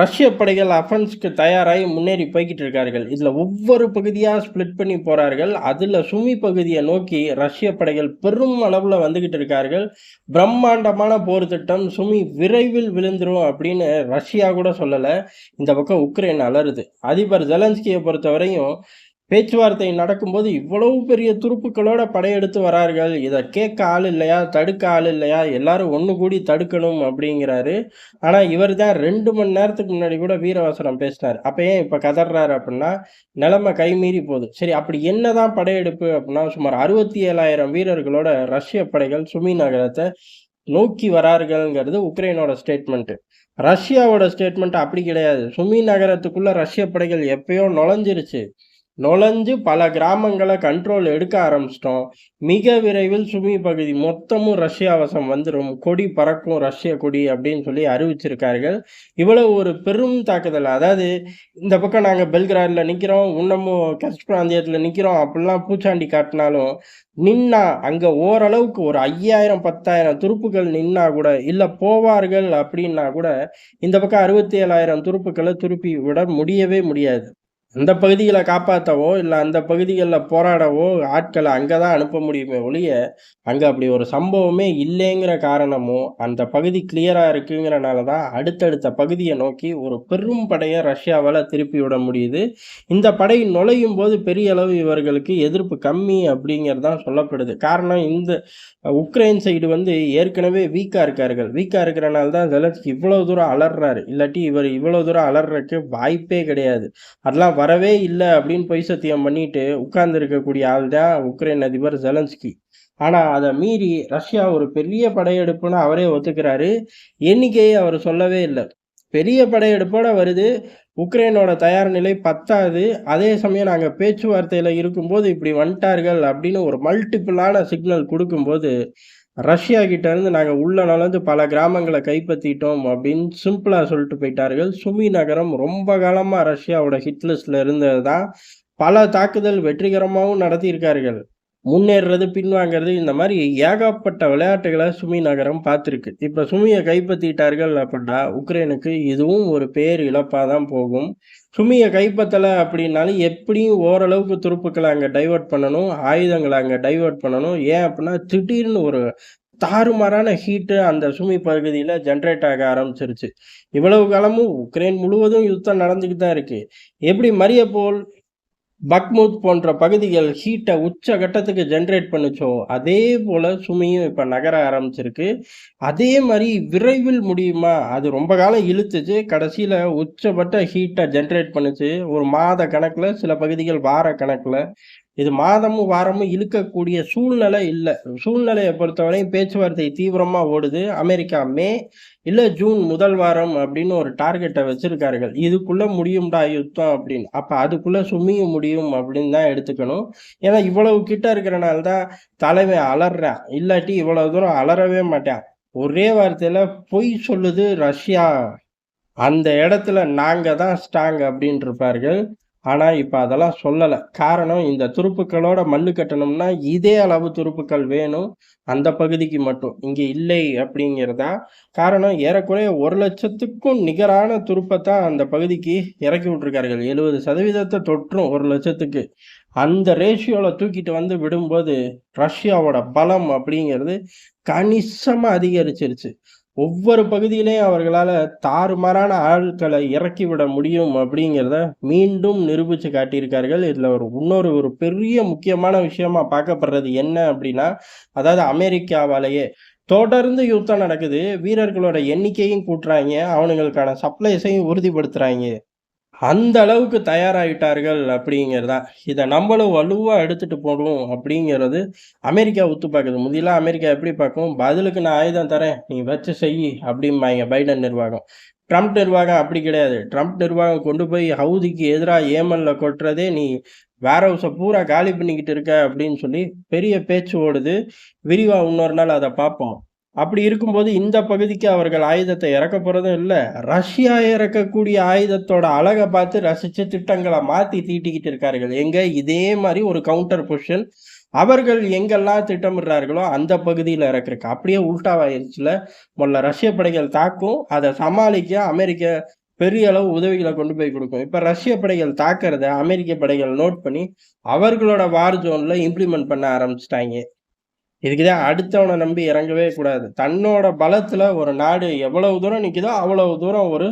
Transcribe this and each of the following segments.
ரஷ்ய படைகள் அஃபென்ஸ்க்கு தயாராகி முன்னேறி போய்கிட்டு இருக்கார்கள் இதில் ஒவ்வொரு பகுதியாக ஸ்ப்ளிட் பண்ணி போகிறார்கள் அதில் சுமி பகுதியை நோக்கி ரஷ்ய படைகள் பெரும் அளவில் வந்துக்கிட்டு இருக்கார்கள் பிரம்மாண்டமான போர் திட்டம் சுமி விரைவில் விழுந்துரும் அப்படின்னு ரஷ்யா கூட சொல்லலை. இந்த பக்கம் உக்ரைன் அலறுது. அதிபர் ஜெலன்ஸ்கியை பொறுத்தவரையும் பேச்சுவார்த்தை நடக்கும்போது இவ்வளவு பெரிய துருப்புக்களோட படையெடுத்து வரார்கள். இதை கேட்க ஆள் இல்லையா? தடுக்க ஆள் இல்லையா? எல்லாரும் ஒன்று கூடி தடுக்கணும் அப்படிங்கிறாரு. ஆனால் இவர் தான் ரெண்டு மணி நேரத்துக்கு முன்னாடி கூட வீரவசனம் பேசினார். அப்போ ஏன் இப்போ கதறாரு அப்படின்னா நிலைமை கைமீறி போகுது. சரி அப்படி என்னதான் படையெடுப்பு அப்படின்னா சுமார் அறுபத்தி ஏழாயிரம் வீரர்களோட ரஷ்ய படைகள் சுமி நகரத்தை நோக்கி வரார்கள்ங்கிறது உக்ரைனோட ஸ்டேட்மெண்ட்டு ரஷ்யாவோட ஸ்டேட்மெண்ட் அப்படி கிடையாது. சுமி நகரத்துக்குள்ள ரஷ்ய படைகள் எப்பயோ நுழைஞ்சிருச்சு. நுழைஞ்சு பல கிராமங்களை கண்ட்ரோல் எடுக்க ஆரம்பிச்சிட்டோம். மிக விரைவில் சுமி பகுதி மொத்தமும் ரஷ்யா வசம் வந்துடும் கொடி பறக்கும் ரஷ்ய கொடி அப்படின்னு சொல்லி அறிவிச்சிருக்கார்கள். இவ்வளவு ஒரு பெரும் தாக்குதல். அதாவது இந்த பக்கம் நாங்கள் பெல்கிராடில் நிற்கிறோம் இன்னமும் கஸ்ட் பிராந்தியத்தில் நிற்கிறோம் அப்படிலாம் பூச்சாண்டி காட்டினாலும் நின்னா அங்கே ஓரளவுக்கு ஒரு ஐயாயிரம் பத்தாயிரம் துருப்புகள் நின்னா கூட இல்லை போவார்கள் அப்படின்னா கூட இந்த பக்கம் அறுபத்தி ஏழாயிரம் துருப்புக்களை திருப்பி விட முடியவே முடியாது. அந்த பகுதிகளை காப்பாற்றவோ இல்லை அந்த பகுதிகளில் போராடவோ ஆட்களை அங்கே தான் அனுப்ப முடியுமே ஒழிய அங்கே அப்படி ஒரு சம்பவமே இல்லைங்கிற காரணமும் அந்த பகுதி கிளியராக இருக்குங்கிறனால தான் அடுத்தடுத்த பகுதியை நோக்கி ஒரு பெரும் படையை ரஷ்யாவால் திருப்பி விட முடியுது. இந்த படை நுழையும் போது பெரிய அளவு இவர்களுக்கு எதிர்ப்பு கம்மி அப்படிங்கிறது தான் சொல்லப்படுது. காரணம் இந்த உக்ரைன் சைடு வந்து ஏற்கனவே வீக்காக இருக்கார்கள். வீக்காக இருக்கிறனால தான் ஜெலன்ஸ்கி இவ்வளோ தூரம் அலறாரு. இல்லாட்டி இவர் இவ்வளோ தூரம் அலறக்கு வாய்ப்பே கிடையாது. அதெல்லாம் வரவே இல்லை அப்படின்னு பொய் சத்தியம் பண்ணிட்டு உட்கார்ந்துருக்கக்கூடிய ஆள் தான் உக்ரைன் அதிபர் ஜெலன்ஸ்கி. ஆனால் அதை மீறி ரஷ்யா ஒரு பெரிய படையெடுப்புன்னு அவரே ஒத்துக்கிறாரு. எண்ணிக்கையை அவர் சொல்லவே இல்லை. பெரிய படையெடுப்போட வருது. உக்ரைனோட தயார் நிலை பத்தாது. அதே சமயம் நாங்கள் பேச்சுவார்த்தையில் இருக்கும்போது இப்படி வந்துட்டார்கள் அப்படின்னு ஒரு மல்டிப்புளான சிக்னல் கொடுக்கும்போது ரஷ்யா கிட்ட இருந்து நாங்கள் உள்ள நுழைஞ்சு பல கிராமங்களை கைப்பற்றிட்டோம் அப்படின்னு சிம்பிளாக சொல்லிட்டு போயிட்டார்கள். சுமி நகரம் ரொம்ப காலமாக ரஷ்யாவோட ஹிட்லிஸ்ட்ல இருந்தது தான் பல தாக்குதல் வெற்றிகரமாகவும் நடத்தியிருக்கார்கள். முன்னேறுறது பின்வாங்கிறது இந்த மாதிரி ஏகப்பட்ட விளையாட்டுகளை சுமி நகரம் பார்த்துருக்கு. இப்போ சுமியை கைப்பற்றிட்டார்கள் அப்படின்னா உக்ரைனுக்கு இதுவும் ஒரு பேர் இழப்பாக தான் போகும். சுமியை கைப்பற்றலை அப்படின்னாலும் எப்படியும் ஓரளவுக்கு துருப்புக்களை அங்கே டைவெர்ட் பண்ணணும் ஆயுதங்களை அங்கே டைவெர்ட் பண்ணணும். ஏன் அப்படின்னா திடீர்னு ஒரு தாறுமாறான ஹீட்டு அந்த சுமி பகுதியில் ஜென்ரேட் ஆக ஆரம்பிச்சிருச்சு. இவ்வளவு காலமும் உக்ரைன் முழுவதும் யுத்தம் நடந்துக்கிட்டு தான் இருக்குது எப்படி மரியப்போல் பக்மூத் போன்ற பகுதிகள் ஹீட்டை உச்ச கட்டத்துக்கு ஜென்ரேட் பண்ணுச்சோ அதே போல் சுமையும் இப்போ நகர ஆரம்பிச்சிருக்கு. அதே மாதிரி விரைவில் முடியுமா? அது ரொம்ப காலம் இழுத்துச்சு. கடைசியில் உச்சப்பட்ட ஹீட்டை ஜென்ரேட் பண்ணுச்சு. ஒரு மாத கணக்கில் சில பகுதிகள் வார கணக்கில். இது மாதமும் வாரமும் இழுக்கக்கூடிய சூழ்நிலை இல்லை. சூழ்நிலையை பொறுத்தவரையும் பேச்சுவார்த்தை தீவிரமாக ஓடுது. அமெரிக்கா மே இல்லை ஜூன் முதல் வாரம் அப்படின்னு ஒரு டார்கெட்டை வச்சுருக்கார்கள். இதுக்குள்ளே முடியும்டா யுத்தம் அப்படின்னு. அப்போ அதுக்குள்ளே சுமிய முடியும் அப்படின்னு தான் எடுத்துக்கணும். ஏன்னா இவ்வளவு கிட்ட இருக்கிறனால தான் தலைமை அலறான் இல்லாட்டி இவ்வளவு தூரம் அலறவே மாட்டான். ஒரே வார்த்தையில் பொய் சொல்லுது ரஷ்யா. அந்த இடத்துல நாங்கள் தான் ஸ்ட்ராங் அப்படின்ட்டு இருப்பார்கள் ஆனால் இப்போ அதெல்லாம் சொல்லலை. காரணம் இந்த துருப்புக்களோட மல்லு கட்டணும்னா இதே அளவு துருப்புக்கள் வேணும். அந்த பகுதிக்கு மட்டும். இங்கே இல்லை அப்படிங்கிறதா காரணம். ஏறக்குறைய ஒரு லட்சத்துக்கும் நிகரான துருப்பை தான் அந்த பகுதிக்கு இறக்கி விட்டுருக்கார்கள். எழுபது சதவீதத்தை தொற்றும் ஒரு லட்சத்துக்கு. அந்த ரேஷியோவில் தூக்கிட்டு வந்து விடும்போது ரஷ்யாவோட பலம் அப்படிங்கிறது கணிசமாக அதிகரிச்சிருச்சு. ஒவ்வொரு பகுதியிலே அவர்களால் தாறுமாறான ஆட்களை இறக்கி விட முடியும் அப்படிங்கிறத மீண்டும் நிரூபித்து காட்டியிருக்கார்கள். இதில் ஒரு இன்னொரு ஒரு பெரிய முக்கியமான விஷயமா பார்க்கப்படுறது என்ன அப்படின்னா அதாவது அமெரிக்காவாலேயே தொடர்ந்து யுத்தம் நடக்குது. வீரர்களோட எண்ணிக்கையும் கூட்டுறாங்க. அவனுங்களுக்கான சப்ளைஸையும் உறுதிப்படுத்துகிறாங்க அந்த அளவுக்கு தயாராகிட்டார்கள் அப்படிங்கிறதா? இதை நம்மளும் வலுவாக எடுத்துகிட்டு போகணும் அப்படிங்கிறது அமெரிக்கா ஒத்து பார்க்குது. முதியெல்லாம் அமெரிக்கா எப்படி பார்க்கும்? பதிலுக்கு நான் ஆயுதம் தரேன். நீ வச்சு செய் அப்படிம்பாங்க பைடன் நிர்வாகம். ட்ரம்ப் நிர்வாகம் அப்படி கிடையாது. ட்ரம்ப் நிர்வாகம் கொண்டு போய் ஹவுதிக்கு எதிராக ஏமனில் கொட்டுறதே நீ வேர் ஹவுஸை பூரா காலி பண்ணிக்கிட்டு இருக்க அப்படின்னு சொல்லி பெரிய பேச்சு ஓடுது. விரிவாக இன்னொரு நாள் அதை பார்ப்போம். அப்படி இருக்கும்போது இந்த பகுதிக்கு அவர்கள் ஆயுதத்தை இறக்க போகிறதும் இல்லை. ரஷ்யா இறக்கக்கூடிய ஆயுதத்தோட அழகை பார்த்து ரசித்து திட்டங்களை மாற்றி தீட்டிக்கிட்டு இருக்கார்கள். எங்கே? இதே மாதிரி ஒரு கவுண்டர் பொசிஷன் அவர்கள் எங்கெல்லாம் திட்டமிடுறார்களோ அந்த பகுதியில் இறக்குறக்கு. அப்படியே உல்டாவாயிருச்சுல. முதல்ல ரஷ்ய படைகள் தாக்கும். அதை சமாளிக்க அமெரிக்க பெரிய அளவு உதவிகளை கொண்டு போய் கொடுக்கும். இப்போ ரஷ்ய படைகள் தாக்கிறத அமெரிக்க படைகள் நோட் பண்ணி அவர்களோட வார் ஜோனில் இம்ப்ளிமெண்ட் பண்ண ஆரம்பிச்சிட்டாங்க. இதுக்குதான் அடுத்தவனை நம்பி இறங்கவே கூடாது. தன்னோட பலத்துல ஒரு நாடு எவ்வளவு தூரம் நிற்குதோ அவ்வளவு தூரம் ஒரு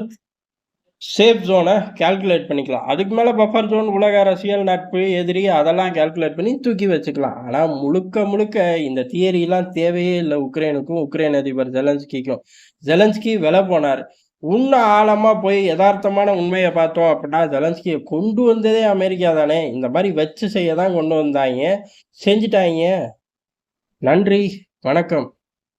சேஃப் ஜோனை கால்குலேட் பண்ணிக்கலாம். அதுக்கு மேல பஃபர் ஜோன் உலக அரசியல் நட்பு எதிரி அதெல்லாம் கால்குலேட் பண்ணி தூக்கி வச்சுக்கலாம். ஆனா முழுக்க முழுக்க இந்த தியரிலாம் தேவையே இல்லை உக்ரைனுக்கும். உக்ரைன் அதிபர் ஜெலன்ஸ்கிக்கும். ஜெலன்ஸ்கி விலை போனார். உன்ன ஆழமா போய் யதார்த்தமான உண்மையை பார்த்தோம் அப்படின்னா ஜெலன்ஸ்கியை கொண்டு வந்ததே அமெரிக்கா தானே. இந்த மாதிரி வச்சு செய்ய தான் கொண்டு வந்தாங்க. செஞ்சிட்டாங்க. நன்றி வணக்கம்.